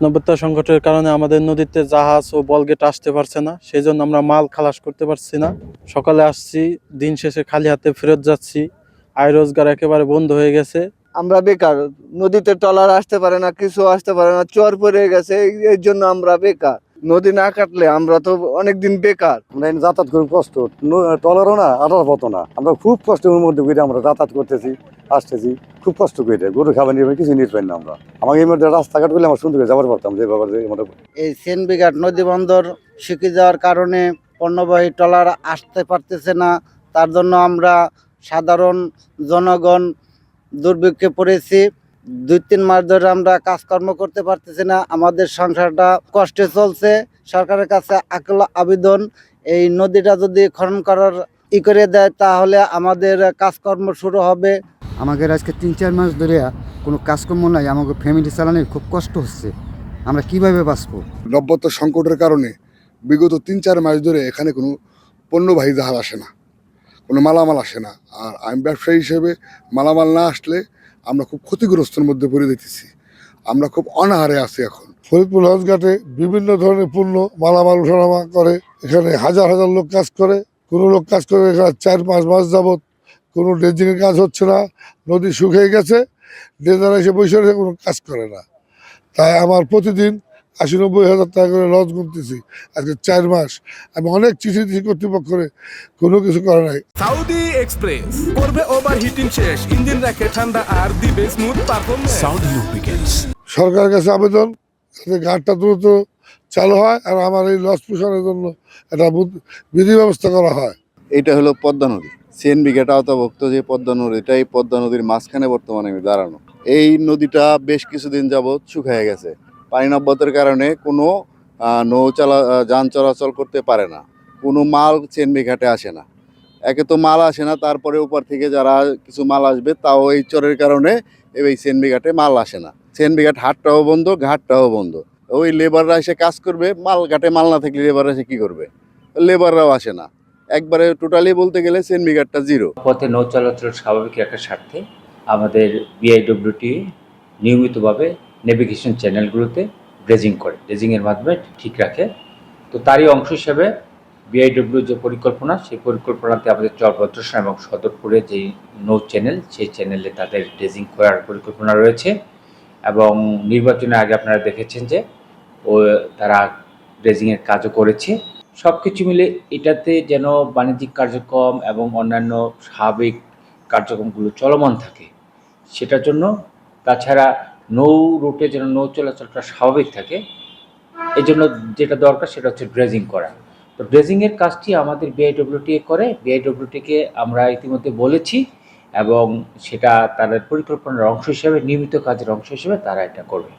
নিরাপত্তা সংকটের কারণে আমাদের নদীতে জাহাজ ও বলগেট আসতে পারছে না সেই জন্য আমরা মাল খালাস করতে পারছি না। সকালে আসছি, দিন শেষে খালি হাতে ফেরত যাচ্ছি, আয় রোজগার একেবারে বন্ধ হয়ে গেছে। আমরা বেকার, নদীতে ট্রলার আসতে পারে না, কিছু আসতে পারে না, চর পড়ে গেছে, এই- জন্য আমরা বেকার। নদী না কাটলে আমরা তো অনেকদিন বেকার। আমরা যাতায়াত করি কষ্ট। টলারও না আটার পতো না। আমরা খুব কষ্টের মধ্যে করে আমরা যাতায়াত করতেছি, আসতেছি। খুব কষ্ট করে গরু খাবার নিয়ে কিছু নিতে পারি না আমরা। আমাকে এই মধ্যে রাস্তাঘাট করলে আমরা সুন্দর করে যাবার পারতাম, যে ব্যাপারে এই সেনবিঘাট নদী বন্দর শিখে যাওয়ার কারণে পণ্যবাহী ট্রলার আসতে পারতেছে না। তার জন্য আমরা সাধারণ জনগণ দুর্ভিক্ষে পড়েছি। দুই তিন মাস ধরে আমরা কাজকর্ম করতে পারতেছি না। আমাদের সংসারটা কষ্টে চলছে। সরকারের কাছে আকল আবেদন এই নদীটা যদি খনন করার ই করে দেয় তাহলে আমাদের কাজকর্ম শুরু হবে। আমাদের আজকে তিন চার মাস ধরে কোনো কাজকর্ম নাই আমাকে ফ্যামিলি চালানোর খুব কষ্ট হচ্ছে। আমরা কীভাবে বাঁচবো? নব্যতা সংকটের কারণে বিগত তিন চার মাস ধরে এখানে কোনো পণ্যবাহী জাহাজ আসে না কোনো মালামাল আসে না। আর আমি ব্যবসায়ী হিসেবে মালামাল না আসলে আমরা খুব ক্ষতিগ্রস্তের মধ্যে পড়ে দিতেছি আমরা খুব অনাহারে আছি এখন। ফরিদপুর হজঘাটে বিভিন্ন ধরনের পণ্য মালামাল ওঠানামা করে। এখানে হাজার হাজার লোক কাজ করে। কোনো লোক কাজ করে এখানে চার পাঁচ মাস যাবৎ। কোনো ড্রেজিংয়ের কাজ হচ্ছে না। নদী শুকিয়ে গেছে। ড্রেজার এসে বসে কোনো কাজ করে না। তাই আমার প্রতিদিন আশি নব্বই হাজার টাকা করে লঞ্চ গুনতেছি আজকে চার মাস। আমি অনেক চিঠি দিচ্ছি কর্তৃপক্ষরে কোনো কিছু করে নাই। সাউদি এক্সপ্রেস করবে ওভার হিটিং শেষ ইঞ্জিন রাখে ঠান্ডা আর দিবে স্মুথ পারফরম্যান্স সাউদি লুব্রিকেন্টস সরকারের কাছে আবেদন যাতে ঘাটটা দ্রুত চালু হয় আর আমার এই লস পোষণের জন্য একটা বিধি ব্যবস্থা করা হয়। এটা হলো পদ্মা নদী। সিএনবি গেট আওতাভুক্ত যে পদ্মা নদীটা এই পদ্মা নদীর মাঝখানে বর্তমানে আমি দাঁড়ানো। এই নদীটা বেশ কিছুদিন যাবৎ শুকিয়ে গেছে। পানি নব্যতের কারণে কোনো নৌ চলা যান চলাচল করতে পারে না। কোনো মাল সিএনবি ঘাটে আসে না। একে তো মাল আসে না, তারপরে উপর থেকে যারা কিছু মাল আসবে, তাও এই চরের কারণে এই সিএনবি ঘাটে মাল আসে না। সিএনবি ঘাট হাটটাও বন্ধ, ঘাটটাও বন্ধ। ওই লেবাররা এসে কাজ করবে, মাল ঘাটে মাল না থাকলে লেবাররা এসে কী করবে? লেবাররাও আসে না। একবারে টোটালি বলতে গেলে সেনমি ঘাটটা জিরো। পথে নৌ চলাচল স্বাভাবিক রাখার স্বার্থে আমাদের বিআইডব্লিউটি নিয়মিতভাবে নেভিগেশন চ্যানেলগুলোতে ড্রেজিং করে। ড্রেজিংয়ের মাধ্যমে ঠিক রাখে। তো তারই অংশ হিসেবে বিআইডব্লিউ যে পরিকল্পনা, সেই পরিকল্পনাতে আমাদের চরভদ্রসন এবং সদরপুরে যেই নৌ চ্যানেল সেই চ্যানেলে তাদের ড্রেজিং করার পরিকল্পনা রয়েছে। এবং নির্বাচনের আগে আপনারা দেখেছেন যে, ও তারা ড্রেজিংয়ের কাজও করেছে। সব কিছু মিলে এটাতে যেন বাণিজ্যিক কার্যক্রম এবং অন্যান্য স্বাভাবিক কার্যক্রমগুলো চলমান থাকে, সেটার জন্য তাছাড়া নৌ রুটে যেন নৌ চলাচলটা স্বাভাবিক থাকে। এই জন্য যেটা দরকার সেটা হচ্ছে ড্রেজিং করা। তো ড্রেজিংয়ের কাজটি আমাদের বিআইডব্লিউটি করে। বিআইডব্লিউটিকে আমরা ইতিমধ্যে বলেছি এবং সেটা তাদের পরিকল্পনার অংশ হিসেবে, নিয়মিত কাজের অংশ হিসেবে তারা এটা করবে।